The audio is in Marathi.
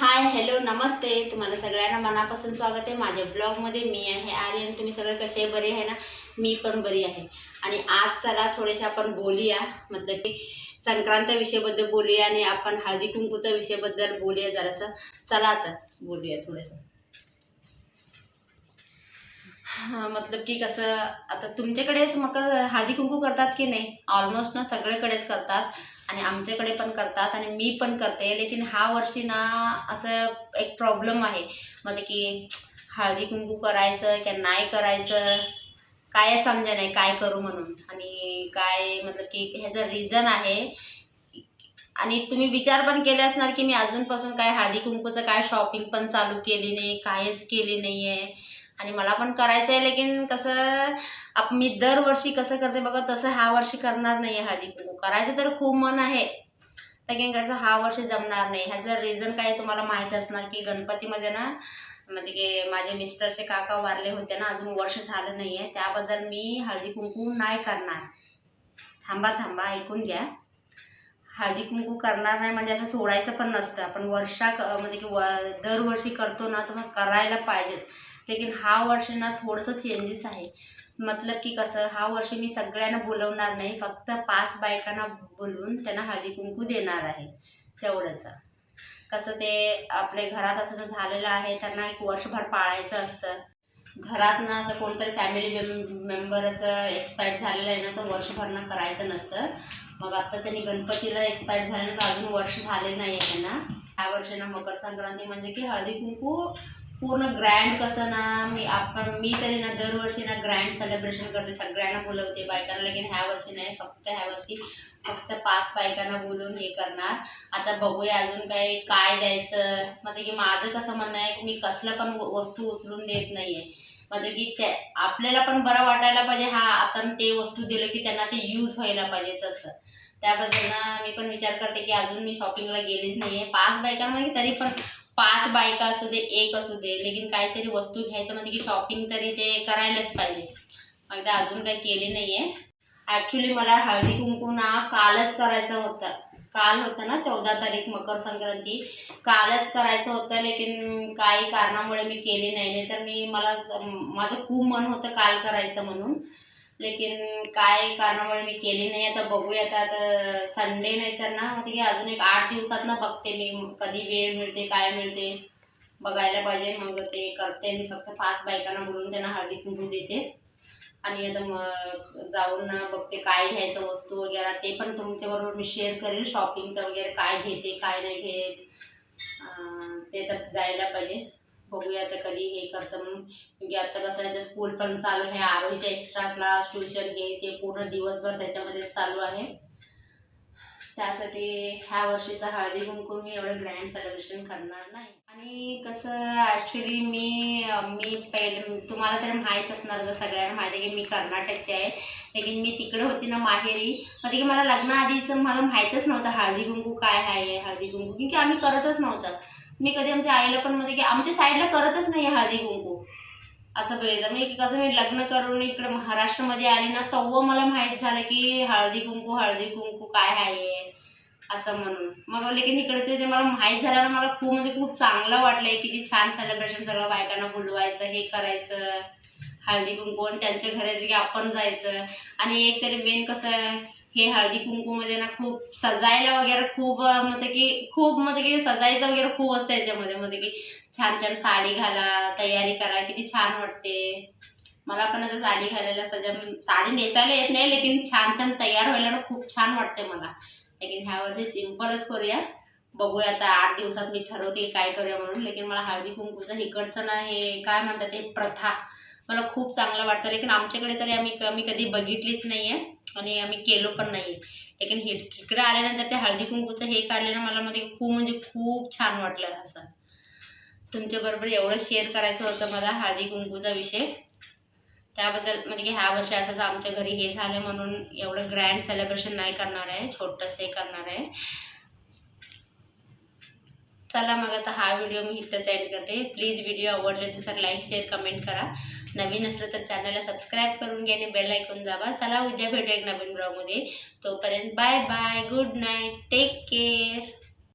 हाय हॅलो नमस्ते. तुम्हाला सगळ्यांना मनापासून स्वागत आहे. माझ्या ब्लॉगमध्ये मी आहे आर्यन. तुम्ही सगळे कसे बरे आहे ना? मी पण बरी आहे. आणि आज चला थोडेसे आपण बोलूया. मतलब की संक्रांत विषयाबद्दल बोलूया आणि आपण हळदी कुंकूच्या विषयाबद्दल बोलूया जरासं. चला आता बोलूया थोडंसं. हां मतलब की कसं आता तुमच्याकडेच मकर हळदी कुंकू करतात की नाही? ऑलमोस्ट ना सगळीकडेच करतात. आणि आमच्याकडे पण करतात आणि मी पण करते. लेकिन हा वर्षी ना असं एक प्रॉब्लेम आहे. म्हणजे की हळदी कुंकू करायचं की नाही करायचं? काय समजा नाही काय करू म्हणून? आणि काय मतलब की ह्याचं रिझन आहे. आणि तुम्ही विचार पण केले असणार की मी अजूनपासून काय हळदी कुंकूचं काय शॉपिंग पण चालू केली नाही काहीच केली नाही आहे आणि मला पण करायचं आहे लेकिन कसं आप मी दरवर्षी कसं करते बघा तसं ह्या वर्षी करणार नाही आहे हळदी कुंकू करायचं तर खूप मन आहे लेकिन कसं हा वर्षी जमणार नाही. ह्याचं रिझन काय तुम्हाला माहीत असणार की गणपतीमध्ये ना म्हणजे की माझे मिस्टरचे काका वारले होते ना अजून वर्ष झालं नाही आहे त्याबद्दल मी हळदी कुंकू नाही करणार. थांबा थांबा ऐकून घ्या. हळदी कुंकू करणार नाही म्हणजे असं सोडायचं पण नसतं. आपण वर्षा म्हणजे की व दरवर्षी करतो ना तर मग करायला पाहिजेच. लेकिन हा वर्ष ना थोडंसं चेंजेस आहे. मतलब की कसं हा वर्ष मी सगळ्यांना बोलवणार नाही फक्त पाच बायकांना बोलवून त्यांना हळदी कुंकू देणार आहे तेवढंच. कसं ते आपल्या घरात असं झालेलं आहे त्यांना एक वर्षभर पाळायचं असतं. घरात ना असं कोणतरी फॅमिली मेंबर असं एक्सपायर झालेलं आहे ना तर वर्षभर ना करायचं नसतं. मग आता त्यांनी गणपतीला एक्सपायर झालं तर अजून वर्ष झाले नाही आहे त्यांना ह्या वर्षांना मकर संक्रांती म्हणजे की हळदी कुंकू पूर्ण ग्रँड कसं ना मी आपण मी तरी ना दरवर्षी ना ग्रँड सेलिब्रेशन करते. सगळ्यांना बोलवते बायकांना. लगेन ह्या वर्षी नाही फक्त ह्या वर्षी फक्त पाच बायकांना बोलून हे करणार. आता बघूया अजून काही काय द्यायचं. म्हणजे की माझं कसं म्हणणं आहे की मी कसलं पण वस्तू उचलून देत नाही आहे म्हणजे की त्या आपल्याला पण बरं वाटायला पाहिजे. हा आपण ते वस्तू दिलं की त्यांना ते यूज व्हायला पाहिजे तसं. त्याबद्दल ना मी पण विचार करते की अजून मी शॉपिंगला गेलीच नाही आहे पाच बायकांमध्ये तरी पण पाच बायका असू दे एक असू दे लेकिन काहीतरी वस्तू घ्यायचं म्हणजे की शॉपिंग तरी ते करायलाच पाहिजे. मग अजून काही केली नाही आहे ॲक्च्युली मला हळदी कुंकू ना कालच करायचं होतं. काल होतं ना चौदा तारीख मकर संक्रांती. कालच करायचं होतं लेकिन काही कारणामुळे मी केली नाही. नाही तर मी मला माझं खूप मन होतं काल करायचं म्हणून. लेकिन काय कारणामुळे मी केली नाही आता बघूया. आता आता संडे नाही तर ना म्हणजे की अजून एक आठ दिवसात ना बघते मी कधी वेळ मिळते काय मिळते. बघायला पाहिजे मग ते करते मी फक्त. पाच बायकांना बोलून त्यांना हळदी कुंकू देते. आणि आता मग जाऊन बघते काय घ्यायचं वस्तू वगैरे. ते पण तुमच्याबरोबर मी शेअर करेल शॉपिंगचं वगैरे काय घेते काय नाही घेत. ते तर जायला पाहिजे. बघूया आता कधी हे करतं म्हणून. की आता कसं आहे स्कूल पण चालू आहे आरोहीचे एक्स्ट्रा क्लास ट्युशन हे ते पूर्ण दिवसभर त्याच्यामध्ये चालू आहे. त्यासाठी ह्या वर्षीचा हळदी कुंकू मी एवढं ग्रँड सेलिब्रेशन करणार नाही. आणि कसं ॲक्च्युली मी मी पहिले तुम्हाला तर माहीत असणार तर सगळ्यांना माहिती आहे की मी कर्नाटकची आहे. लेकिन मी तिकडे होती ना माहेरी. म्हणजे की मला लग्नाआधीचं मला माहीतच नव्हतं हळदी कुंकू काय आहे हळदी कुंकू. की आम्ही करतच नव्हतं. मी कधी आमच्या आईला पण म्हणते की आमच्या साईडला करतच नाही हळदी कुंकू. असं बघितलं म्हणजे कसं मी लग्न करून इकडे महाराष्ट्रामध्ये आली ना तेव्हा मला माहीत झालं की हळदी कुंकू हळदी कुंकू काय आहे? असं म्हणून. मग लेकिन इकडे तरी ते मला माहीत झालं ना मला खूप म्हणजे खूप चांगलं वाटलं किती छान सेलिब्रेशन सगळं बायकांना बोलवायचं हे करायचं. हळदी कुंकू आणि त्यांच्या घरी की आपण जायचं. आणि एक तरी मेन कसं हे हळदी कुंकूमध्ये ना खूप सजायला वगैरे खूप अं, की खूप म्हणजे की सजायचं वगैरे खूप असतं याच्यामध्ये. म्हणजे की छान छान साडी घाला तयारी करा किती छान वाटते. मला पण असं साडी घालायला सजा साडी नेसायला येत नाही लेकिन छान छान तयार व्हायला ना खूप छान वाटते मला. लेकिन ह्या वर्षी सिम्पलच करूया. बघूया आता आठ दिवसात मी ठरवते काय करूया म्हणून. लेकिन मला हळदी कुंकूचं इकडचं ना हे काय म्हणतात ते प्रथा मला खूप चांगलं वाटतं. लेकिन आमच्याकडे तरी आम्ही कमी कधी बघितलीच नाही आहे आणि आम्ही केलो पण नाही. लेकिन हे इकडे आल्यानंतर ते हळदी कुंकूचं हे काढलेलं मला मध्ये खूप म्हणजे खूप छान वाटलं असं. तुमच्याबरोबर एवढं शेअर करायचं होतं मला हळदी कुंकूचा विषय. त्याबद्दल म्हणजे की ह्या वर्षी असंच आमच्या घरी हे झालं म्हणून एवढं ग्रँड सेलिब्रेशन नाही करणार आहे छोटंसं हे करणार आहे. चला मग आता हा व्हिडिओ मी इथंच एंड करते. प्लीज व्हिडिओ आवडले तर लाईक शेअर कमेंट करा. नवीन असलं तर चॅनलला सबस्क्राईब करून घ्या आणि बेल ऐकून जावा चला उद्या भेटू एक नवीन ब्लॉगमध्ये तोपर्यंत bye bye good night take care